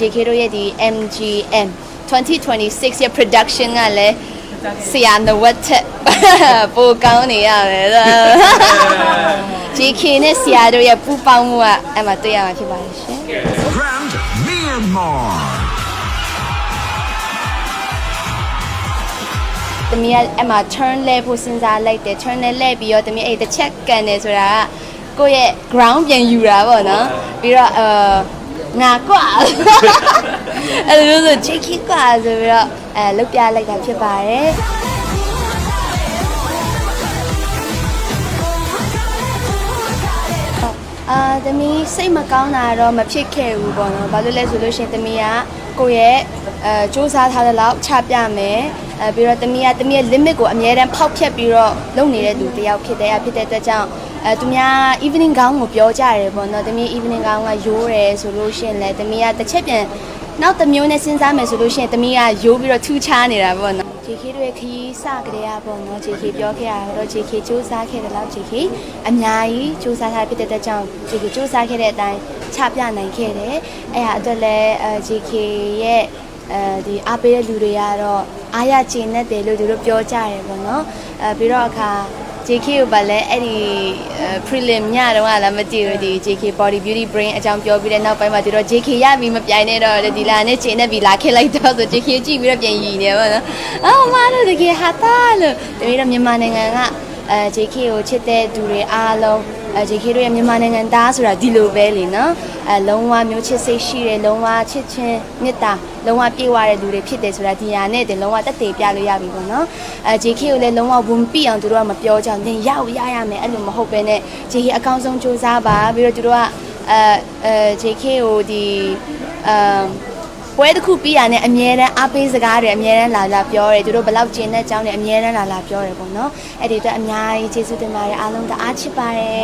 JK တို့ရဲ့ဒီ MGM 2026ရဲ့ production ကလည်းဆရာနဝတ်ထက်ပိုကောင်းနေရတယ်လို့ JK နဲ့ဆရာတို့ရဲ့ပူးပေါင်းမှုကအဲ့မှာတွေ့ရမှာဖြစ်ပါတယ်ရှင် Grand Myanmar. တမီးကအဲ့မှာ turn လဲဖို့စဉ်းစားလိုက်တယ် turn လဲလဲပြီးတော့တမီးအဲ့တစ်ချက်ကန်တယ်ဆိုတာကကိုယ့်ရဲ့ ground ပြန်ယူတာပေါ့နော်ပြီးတော့အာ ငါကွာအဲ့လိုဆို JK ကွာဆိုပြီးတော့အဲလုတ်ပြလိုက်တာဖြစ်ပါတယ်အာသမီးစိတ်မကောင်းတာတော့မဖြစ်ခဲ့ဘူးပေါ့နော်။ဘာလို့လဲဆိုလို့ရှိရင်သမီးကကိုယ့်ရဲ့အဲစူးစမ်းထားတဲ့လောက်ချပြမယ်။ အဲပြီးတော့သမီးကသမီးရဲ့ limit ကိုအမြဲတမ်းဖောက်ဖျက်ပြီးတော့လုပ်နေတဲ့လူတစ်ယောက်ဖြစ်တယ်။ဖြစ်တဲ့အတွက်ကြောင့်အဲသူများ evening gown ကိုပြောကြတယ်ပေါ့နော်။သမီး evening gown ကရိုးတယ်ဆိုလို့ရှိရင်လည်းသမီးကတစ်ချက်ပြန်နောက်တစ်မျိုးနဲ့စဉ်းစားမယ်ဆိုလို့ရှိရင်သမီးကရိုးပြီးတော့ထူးခြားနေတာပေါ့နော်။ JK တို့ရဲ့ခရီးစကြတဲ့ပေါ့နော် JK ပြောခဲ့တာတော့ JK စူးစမ်းခဲ့တယ်လို့ JK အများကြီးစူးစမ်းထားဖြစ်တဲ့အတွက်ကြောင့် JK စူးစမ်းခဲ့တဲ့အတိုင်းချပြနိုင်ခဲ့တယ်အဲ့ဟာအတွက်လည်းအဲ JK ရဲ့အဲဒီအားပေးတဲ့လူတွေကတော့ အားရကျေနပ်တယ်လို့သူတို့ပြောကြတယ်ပေါ့နော်အဲပြီးတော့အခါ JK ကိုပါလဲအဲ့ဒီ prelim ညတော့ကလည်းမတည်ဘူးဒီ JK body beauty brain အကြောင်းပြောပြီးတဲ့နောက်ပိုင်းမှာသူတို့ JK ရပြီမပြိုင်နဲ့တော့ဒီလာနဲ့ချိန်နဲ့ပြီလာခဲ့လိုက်တော့ဆို JK ကြည့်ပြီးတော့ပြန်ရည်နေပါတော့အော်မလို့တကယ်ဟာတာလို့တကယ်တော့မြန်မာနိုင်ငံကအဲ JK ကိုချစ်တဲ့သူတွေအားလုံး အဲ JK တို့ရဲ့မြန်မာနိုင်ငံသားဆိုတာဒီလိုပဲလေနော်အဲလုံးဝမျိုးချစ်စိတ်ရှိတယ်လုံးဝချစ်ချင်းမေတ္တာလုံးဝပြေဝတဲ့လူတွေဖြစ်တယ်ဆိုတာဒီဟာနဲ့တင်လုံးဝတက်တည်ပြလို့ရပြီပေါ့နော်အဲ JK ကိုလည်းလုံးဝဝန်ပြအောင်သူတို့ကမပြောကြဘူးတင်ရရရမယ်အဲ့လိုမဟုတ်ပဲနဲ့ JK အကောင်းဆုံးစူးစမ်းပါပြီးတော့သူတို့ကအဲအဲ JK ကိုဒီအမ်ပွဲတစ်ခုပြီးရတဲ့အမြဲတမ်းအားပေးစကားတွေအမြဲတမ်းလာလာပြောတယ်သူတို့ဘယ်လောက်ကျင်တဲ့အကြောင်းတွေအမြဲတမ်းလာလာပြောတယ်ပေါ့နော်အဲ့ဒီအတွက်အများကြီးကျေးဇူးတင်ပါတယ်အားလုံးတအားချစ်ပါတယ်